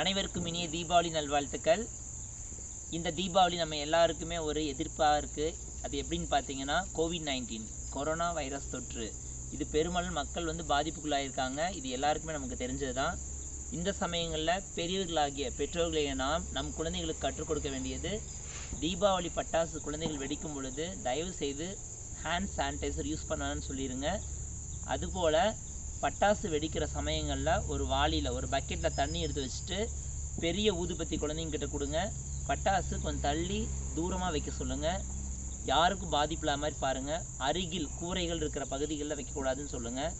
அனைவருக்கும் இனிய தீபாவளி நல்வாழ்த்துக்கள். இந்த தீபாவளி நம்ம எல்லாருக்குமே ஒரு எதிர்ப்பாக இருக்குது அது எப்படின்னு பார்த்தீங்கன்னா கோவிட் நைன்டீன் கொரோனா வைரஸ் தொற்று. இது பெரும்பாலும் மக்கள் வந்து பாதிப்புக்குள்ளாயிருக்காங்க. இது எல்லாருக்குமே நமக்கு தெரிஞ்சது தான் இந்த சமயங்களில் பெரியவர்களாகிய பெற்றோர்களைய நாம் நம் குழந்தைகளுக்கு கற்றுக் கொடுக்க வேண்டியது தீபாவளி பட்டாசு குழந்தைகள் வெடிக்கும் பொழுது தயவு செய்து ஹேண்ட் சானிடைசர் யூஸ் பண்ணலான்னு சொல்லிடுங்க அதுபோல் பட்டாசு வெடிக்கிற சமயங்களில் ஒரு வாளியில் ஒரு பக்கெட்டில் தண்ணி எடுத்து வச்சுட்டு பெரிய ஊதுபத்தி குழந்தைங்கிட்ட கொடுங்க. பட்டாசு கொஞ்சம் தள்ளி தூரமாக வைக்க சொல்லுங்கள் யாருக்கும் பாதிப்பு இல்லாத மாதிரி பாருங்கள் அருகில் கூரைகள் இருக்கிற பகுதிகளில் வைக்கக்கூடாதுன்னு சொல்லுங்கள்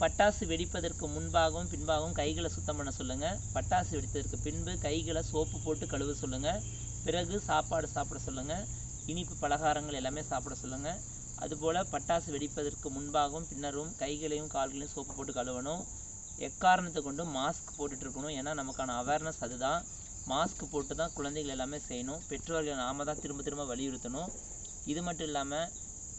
பட்டாசு வெடிப்பதற்கு முன்பாகவும் பின்பாகவும் கைகளை சுத்தம் பண்ண சொல்லுங்கள் பட்டாசு வெடித்ததற்கு பின்பு கைகளை சோப்பு போட்டு கழுவ சொல்லுங்கள் பிறகு சாப்பாடு சாப்பிட சொல்லுங்கள் இனிப்பு பலகாரங்கள் எல்லாமே சாப்பிட சொல்லுங்கள் அதுபோல் பட்டாசு வெடிப்பதற்கு முன்பாகவும் பின்னரும் கைகளையும் கால்களையும் சோப்பு போட்டு கழுவணும். எக்காரணத்தை கொண்டும் மாஸ்க் போட்டுட்டு இருக்கணும் ஏன்னா நமக்கான அவேர்னஸ் அதுதான். மாஸ்க் போட்டு தான் குழந்தைகள் எல்லாமே செய்யணும். பெற்றோர்கள் நாம தான் திரும்ப திரும்ப வலியுறுத்தணும். இது மட்டும் இல்லாமல்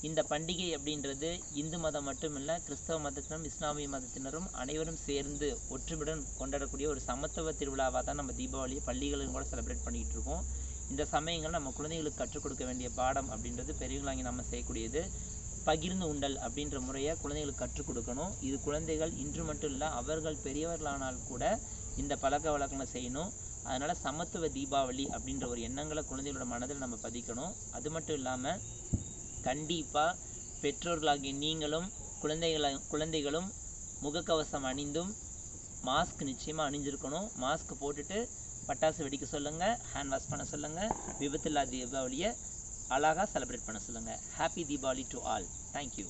இந்த பண்டிகை அப்படின்றது இந்து மதம் மட்டும் இல்லை கிறிஸ்தவ மதத்தினரும் இஸ்லாமிய மதத்தினரும் அனைவரும் சேர்ந்து ஒற்றுமையுடன் கொண்டாடக்கூடிய ஒரு சமத்துவ திருவிழாவாக தான் நம்ம தீபாவளியை பள்ளிகளும் கூட செலிப்ரேட் பண்ணிக்கிட்டு இருக்கோம் இந்த சமயங்கள் நம்ம குழந்தைகளுக்கு கற்றுக் கொடுக்க வேண்டிய பாடம் அப்படின்றது பெரியவங்களாகி நம்ம செய்யக்கூடியது. பகிர்ந்து உண்டல் அப்படின்ற முறையை குழந்தைகளுக்கு கற்றுக் கொடுக்கணும். இது குழந்தைகள் இன்று மட்டும் இல்லை அவர்கள் பெரியவர்களானால் கூட இந்த பழக்க வழக்கங்களை செய்யணும். அதனால் சமத்துவ தீபாவளி அப்படின்ற ஒரு எண்ணங்களை குழந்தைகளோட மனதில் நம்ம பதிக்கணும். அது மட்டும் இல்லாமல் கண்டிப்பாக பெற்றோர்களாகிய நீங்களும் குழந்தைகளை குழந்தைகளும் முகக்கவசம் அணிந்தும் மாஸ்க் நிச்சயமாக அணிஞ்சிருக்கணும். மாஸ்க் போட்டுட்டு பட்டாசு வெடிக்க சொல்லுங்கள் ஹேண்ட் வாஷ் பண்ண சொல்லுங்கள் விபத்தில்லா தீபாவளியை அழகாக செலிப்ரேட் பண்ண சொல்லுங்கள் happy Deepavali to all thank you